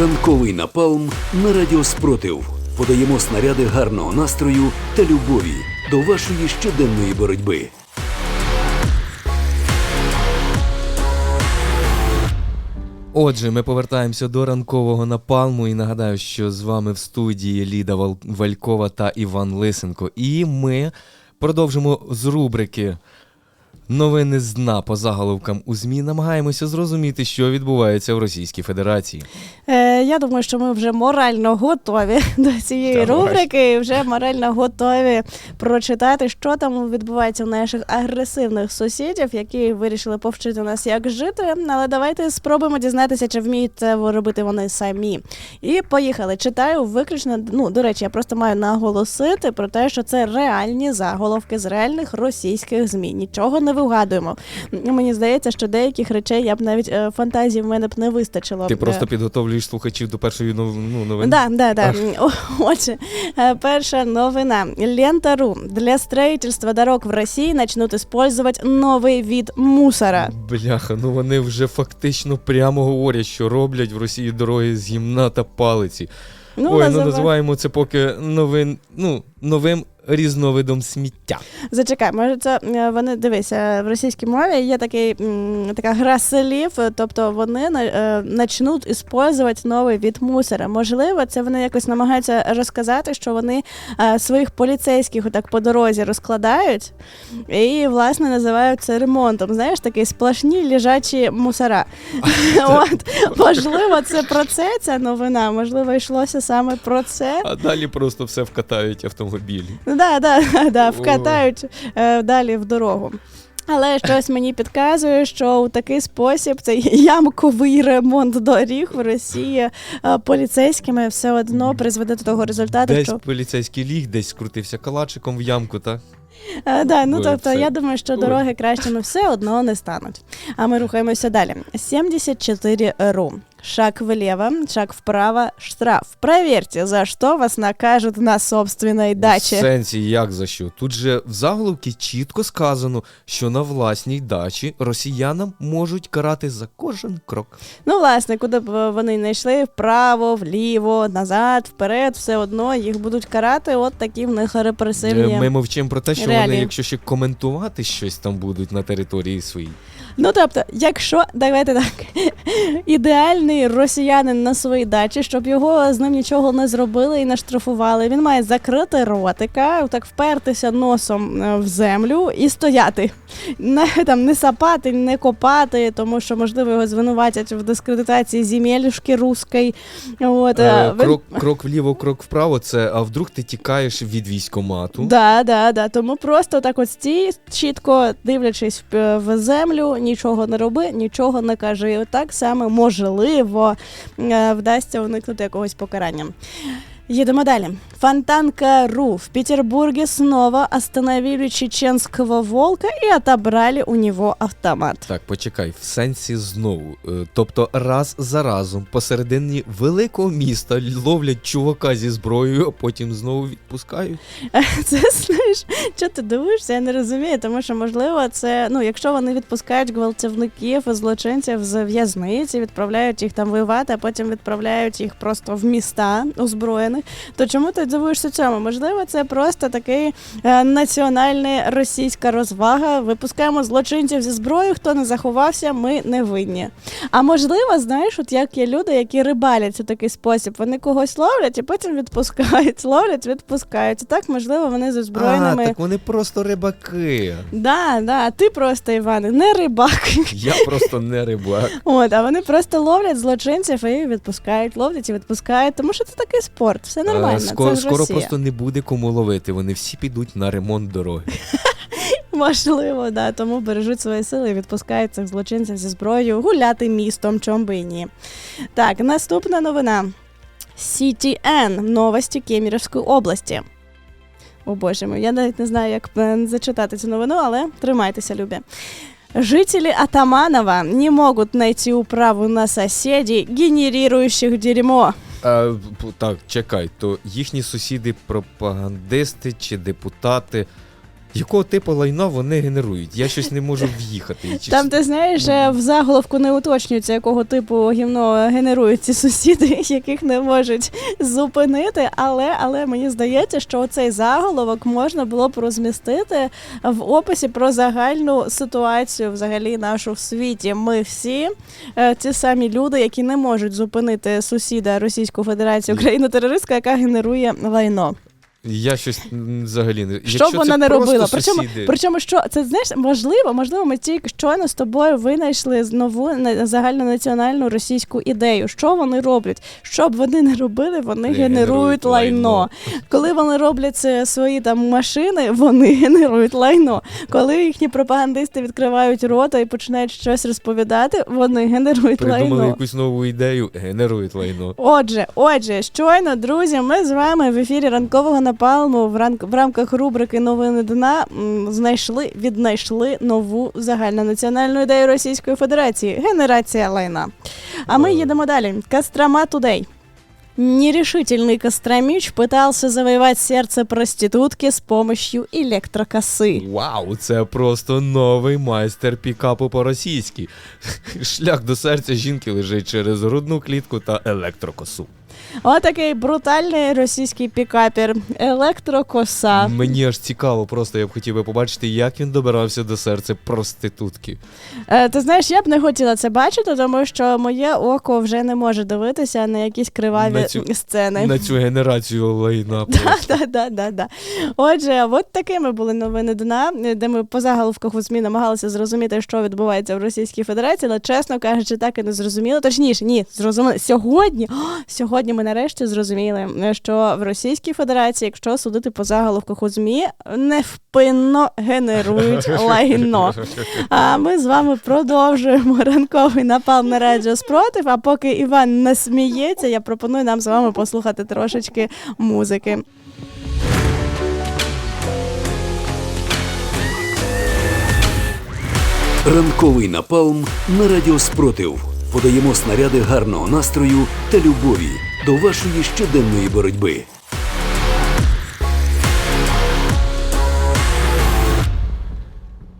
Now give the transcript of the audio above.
Ранковий напалм на радіо Спротив. Подаємо снаряди гарного настрою та любові до вашої щоденної боротьби. Отже, ми повертаємося до ранкового напалму і нагадаю, що з вами в студії Ліда Вал- Валькова та Іван Лисенко. І ми продовжимо з рубрики Новини з дна по заголовкам у ЗМІ. Намагаємося зрозуміти, що відбувається в Російській Федерації. Е, я думаю, що ми вже морально готові до цієї Давай. рубрики, і вже морально готові прочитати, що там відбувається в наших агресивних сусідів, які вирішили повчити нас, як жити. Але давайте спробуємо дізнатися, чи вміють це робити вони самі. І поїхали. Читаю виключно. Ну, до речі, я просто маю наголосити про те, що це реальні заголовки з реальних російських змі. Нічого не вигадуємо. Мені здається, що деяких речей я б навіть е, фантазії в мене б не вистачило. Ти Е, просто підготовлюєш слухачів до першої ну, новини. Да, да, да. Отже, е, перша новина. Лента.ру. Для строительства дорог в России начнут использовать новый вид мусора. Бляха, ну вони вже фактично прямо говорять, що роблять в Росії дороги з гімна та палиці. Ой, ну називаємо це поки новин, ну, новим різновидом сміття. Зачекай, може це е, вони дивися в російській мові є такий така гра слів, е, тобто вони на- е, начнуть использувати новий від мусора. Можливо, це вони якось намагаються розказати, що вони е, своїх поліцейських отак по дорозі розкладають і власне називають це ремонтом. Знаєш, такі сплошні лежачі мусора. От можливо, це про це ця новина. Можливо, йшлося саме про це. А далі просто все вкатають автомобілі. Да, да, да, да, вкатають е, далі в дорогу. Але щось мені підказує, що у такий спосіб цей ямковий ремонт доріг в Росії е, поліцейськими все одно призведе до того результату, Десь що поліцейський ліг, десь скрутився калачиком в ямку, так? Е, да, ну Ой, тобто це- я думаю, що дороги кращими все одно не стануть. А ми рухаємося далі. 74 ру. Шаг влево, шаг вправо, штраф. Проверьте, за что вас накажут на собственной В даче. сенсі, як за що? Тут же в заголовці чітко сказано, що на власній дачі росіянам можуть карати за кожен крок. Ну, власне, куди б е, вони не йшли, вправо, вліво, назад, вперед, все одно їх будуть карати. От такі в них репресивні. Е, Ми мовчимо про те, що вони, якщо ще коментувати щось там будуть на території своїй. Ну тобто, якщо давайте так, ідеальний росіянин на своїй дачі, щоб його з ним нічого не зробили і не штрафували, він має закрити ротика, так впертися носом е, в землю і стояти. Не там не сапати, не копати, тому що можливо його звинуватять в дискредитації земелюшки руської. От, Е, е, він- крок, крок вліво, крок вправо, це а вдруг ти тікаєш від військомату. Да, да, да. Тому просто так от стій, чітко дивлячись в, в землю, нічого не роби, нічого не кажи. І отак саме можливо е, вдасться уникнути якогось покарання. Едем далі. Фонтанка.ру. В Петербурге снова остановили чеченского волка и отобрали у него автомат. Так, почекай, в сенсі знову. Е, Тобто раз за разом посередині великого міста ловлять чувака зі зброєю, а потім знову відпускають. Це знаєш, що ти дивишся, я не розумію, тому що можливо це ну, якщо вони відпускають гвалтівників, злочинців з в'язниці, відправляють їх там воювати, а потім відправляють їх просто в міста озброєних. То чому ти дивуєшся цьому? Можливо, це просто такий е, національна російська розвага. Випускаємо злочинців зі зброєю, хто не заховався, ми не винні. А можливо, знаєш, от як є люди, які рибалять у такий спосіб, вони когось ловлять і потім відпускають, ловлять, відпускають. І так, можливо, вони з А, озброєними. так вони просто рибаки. Да, да, ти просто, Іване, не рибак. Я просто не рибак. От, а вони просто ловлять злочинців і відпускають, ловлять і відпускають, тому що це такий спорт, все нормально. Е, Скоро, це ж скоро Росія. просто не буде кому ловити. Вони всі підуть на ремонт дороги. Можливо, да, тому бережуть свої сили і відпускають цих злочинців зі зброєю гуляти містом, чом би і ні. Так, наступна новина. CTN. Новості Кемеровської області. О боже мій, я навіть не знаю, як е, зачитати цю новину, але тримайтеся, любі. Жители Атаманова не могут найти управу на соседей, генерирующих дерьмо. А, так, чекай, то їхні сусіди пропагандисти чи депутати. Якого типу лайна вони генерують? Я щось не можу в'їхати. Чи Там, ти знаєш, е, в заголовку не уточнюється, якого типу гімно генерують ці сусіди, яких не можуть зупинити. Але, але мені здається, що цей заголовок можна було б розмістити в описі про загальну ситуацію взагалі нашу в світі. Ми всі е, ті самі люди, які не можуть зупинити сусіда Російську Федерацію, країну терористка, яка генерує лайно. Я щось взагалі не Що б вона не робила? Причому, сусіди, причому що це знаєш, можливо, можливо, ми тільки щойно з тобою винайшли нову загальнонаціональну російську ідею. Що вони роблять? Що б вони не робили, вони генерують лайно. лайно. Коли вони роблять це свої там машини, вони генерують лайно. Коли їхні пропагандисти відкривають рота і починають щось розповідати, вони генерують придумали лайно. якусь нову ідею, генерують лайно. Отже, отже, щойно, друзі, ми з вами в ефірі ранкового напалму в, ранк... в рамках рубрики Новини дна м, знайшли, віднайшли нову загальнонаціональну ідею Російської Федерації генерація лайна. А ми Ой. їдемо далі. Кострома Тудей. Нерешительный Костромич пытался завоевать сердце проститутки с помощью электрокосы. Вау, це просто новий майстер пікапу по-російськи. Шлях до серця жінки лежить через грудну клітку та електрокосу. Отакий брутальний російський пікапер. Електрокоса. Мені аж цікаво, просто я б хотів би побачити, як він добирався до серця проститутки. Е, ти знаєш, я б не хотіла це бачити, тому що моє око вже не може дивитися на якісь криваві На цю- сцени. На цю генерацію лайна. Да, просто. да, да, да, да. Отже, от такими були новини дна, де ми по заголовках у ЗМІ намагалися зрозуміти, що відбувається в Російській Федерації, але чесно кажучи, так і не зрозуміли. Точніше, ні, зрозуміли сьогодні. О, сьогодні ми нарешті зрозуміли, що в Російській Федерації, якщо судити по заголовках у ЗМІ, невпинно генерують лайно. А ми з вами продовжуємо ранковий напал на радіо спротив. А поки Іван не сміється, я пропоную нам з вами послухати трошечки музики. Ранковий напалм на радіо Спротив. Подаємо снаряди гарного настрою та любові до вашої щоденної боротьби.